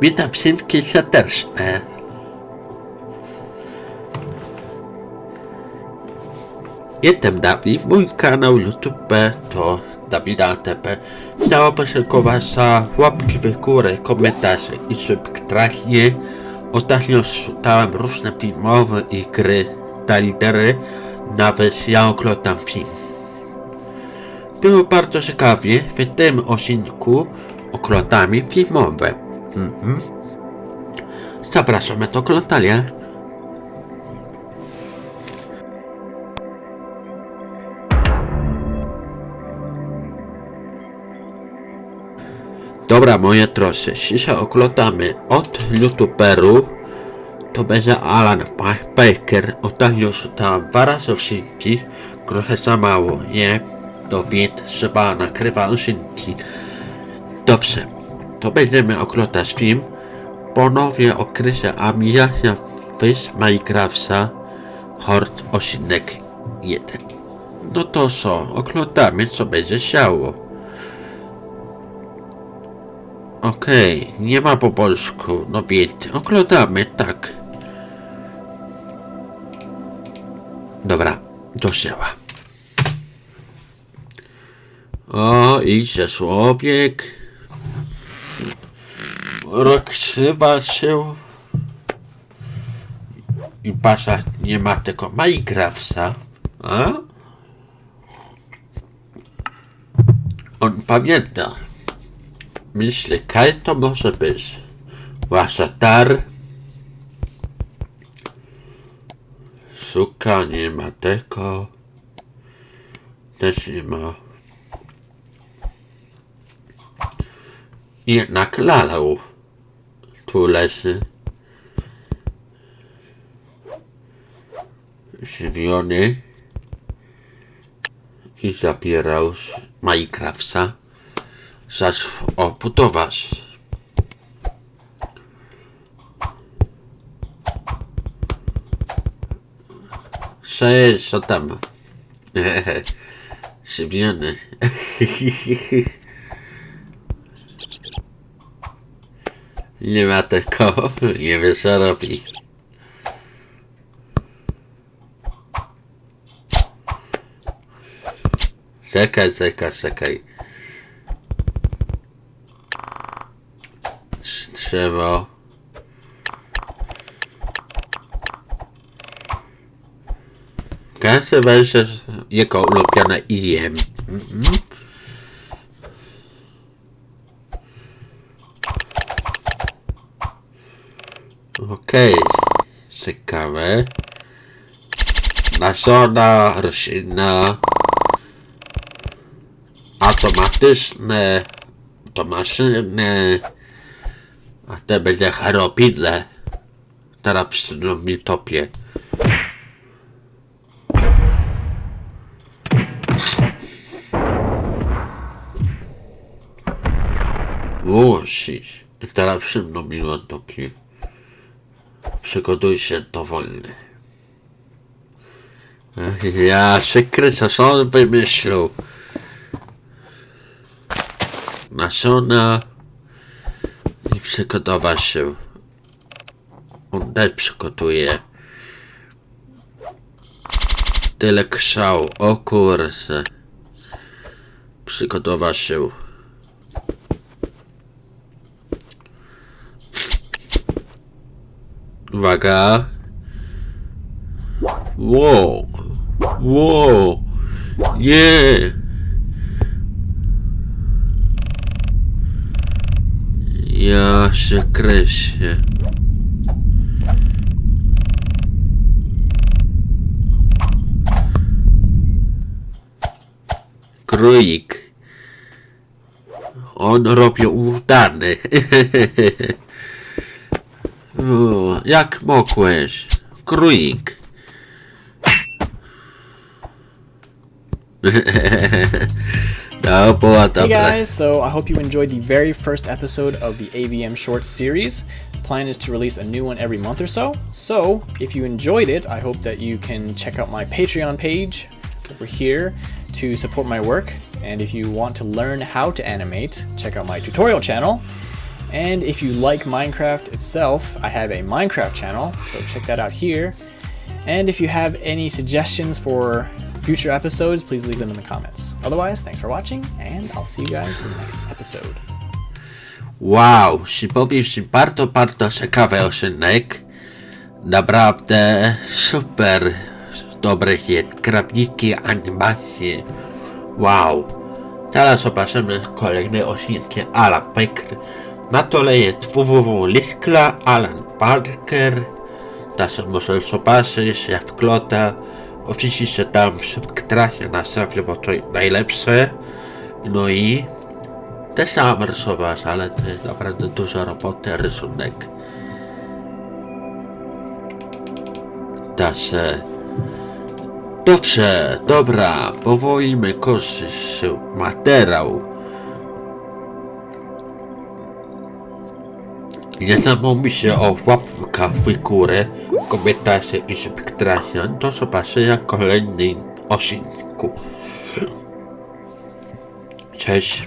Witam wszystkich serdecznie. Jestem Dawid, mój kanał YouTube to Dawid ATP. Chciałbym podziękować za łapki w górę, komentarze i subskrypcje. Ostatnio czytałem różne filmowe i gry, trailery, nawet ja oglądam film. Było bardzo ciekawie, w tym odcinku oglądamy filmowe. Mhm. Zapraszamy do oglądania. Dobra, moje drodzy, dzisiaj oglądamy od youtuberów. To będzie Alan Baker. Ostatnio czytałem dwa razy odcinki. Trochę za mało, nie? To więc trzeba nagrywać odcinki. Dobrze, to będziemy oglądać film. Ponownie określę Amiasia Fish Minecrafta Hort odcinek 1. No to co, oglądamy co będzie działo. Okej, nie ma po polsku, no więc oglądamy, tak. Dobra, do dzieła. O, idzie człowiek. Rozkrzywa się. I pasza nie ma tego Minecrafta. A? On pamięta. Myślę, kaj to może być. Wasza tar. Szuka, nie ma tego. Też nie ma. Jednak lalał. 土莱斯，Σιβιώνει Είσαι πειραούς Μαϊκράφσα Σας όπου το βάζ Σε σατάμα ε, ε, ε, Σιβιώνει Nie ma tego, nie wie co robi. Czekaj, czekaj, czekaj. Trz- Trzeba. Każdy będzie jego ulubione jem. Mhm. Okej, ciekawe. Nasiona, roślina. Automatyczne. To maszyny. A te będzie charopidle. Teraz przy mi topie. I teraz przy mi topie. Przygotuj się do wojny. Ja się kręcę, co on wymyślił? Nasiona i przygotowa się. On też przygotuje. Tyle krzał, o kurse. Przygotowa się. Uwaga. Wow. Wow. Nie. Ja się kresie. Królik. On robi udany. Jak mogłeś? Królik. Hey guys, so I hope you enjoyed the very first episode of the AVM Shorts series. Plan is to release a new one every month or so. So, if you enjoyed it, I hope that you can check out my Patreon page over here to support my work. And if you want to learn how to animate, check out my tutorial channel. And if you like Minecraft itself, I have a Minecraft channel, so check that out here. And if you have any suggestions for future episodes, please leave them in the comments. Otherwise, thanks for watching, and I'll see you guys in the next episode. Wow, się powiem, że bardzo, bardzo ciekawy odcinek. Naprawdę super dobre jest grafiki, animacje. Wow. Teraz zobaczymy kolejne odcinki Alan Baker. Na dole jest www.liskla Alan Parker. Też może zobaczyć jak wygląda. Oczywiście tam subskrypcja na serwie, bo to najlepsze. No i też sam rysować, ale to jest naprawdę dużo roboty, rysunek. Także... Dobrze, dobra, powoli my kończyć się materiał. Nie zapomnijcie o łapkach w górę, komentarze i subskrypcja. Do zobaczenia w kolejnym odcinku. Cześć.